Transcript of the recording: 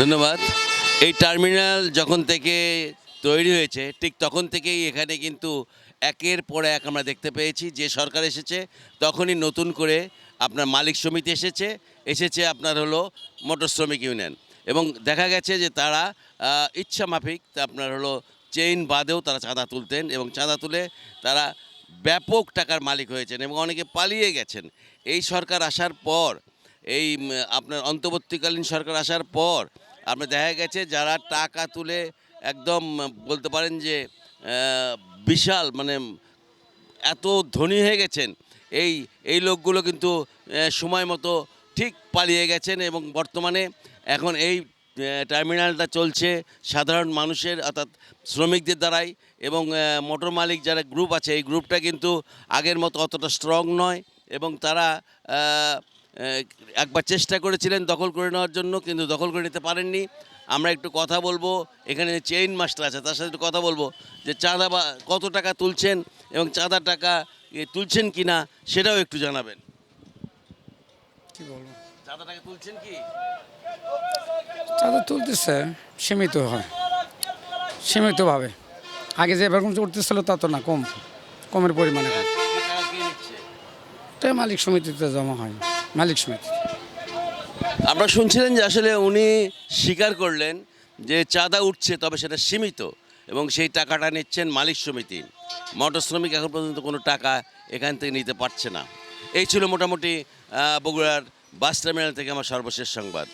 ধন্যবাদ। এই টার্মিনাল যখন থেকে তৈরি হয়েছে, ঠিক তখন থেকেই এখানে কিন্তু একের পর এক আমরা দেখতে পেয়েছি। যে সরকার এসেছে, তখনই নতুন করে আপনার মালিক সমিতি এসেছে। এসেছে আপনার হলো মোটর শ্রমিক ইউনিয়ন। এবং দেখা গেছে যে তারা ইচ্ছা মাফিক আপনার হলো চেইন বাদেও তারা চাঁদা তুলতেন এবং চাঁদা তুলে তারা ব্যাপক টাকার মালিক হয়েছেন এবং অনেকে পালিয়ে গেছেন। এই সরকার আসার পর এই আপনার অন্তর্বর্তীকালীন সরকার আসার পর আপনার দেখা গেছে যারা টাকা তুলে একদম, বলতে পারেন যে বিশাল মানে এত ধনী হয়ে গেছেন, এই এই লোকগুলো কিন্তু সময় মতো ঠিক পালিয়ে গেছেন এবং বর্তমানে এখন এই টার্মিনালটা চলছে সাধারণ মানুষের, অর্থাৎ শ্রমিকদের দ্বারাই এবং মোটর মালিক যারা গ্রুপ আছে, এই গ্রুপটা কিন্তু আগের মতো অতটা স্ট্রং নয়। এবং তারা একবার চেষ্টা করেছিলেন দখল করে নেওয়ার জন্য কিন্তু দখল করে নিতে পারেননি। আমরা একটু কথা বলব এখানে চেইন মাস্টার আছে তার সাথে একটু কথা বলব যে চাঁদা বা কত টাকা তুলছেন এবং চাঁদা টাকা তুলছেন কি না সেটাও একটু জানাবেন। কি বলব? চাঁদা টাকা তুলছেন কি? চাঁদা তুলতেছে সীমিত হয়। সীমিতভাবে। আগে যে এরকম উঠতেছিল তা তো না কম কমের পরিমাণে এটা মালিক সমিতিতে জমা হয় মালিক সমিতি। আমরা শুনছিলেন যে আসলে উনি স্বীকার করলেন যে চাঁদা উঠছে, তবে সেটা সীমিত এবং সেই টাকাটা নিচ্ছেন মালিক সমিতি। মটর শ্রমিক এখন পর্যন্ত কোনো টাকা এখান থেকে নিতে পারছে না। এই ছিল মোটামুটি বগুড়ার বাস টার্মিনাল থেকে আমার সর্বশেষ সংবাদ।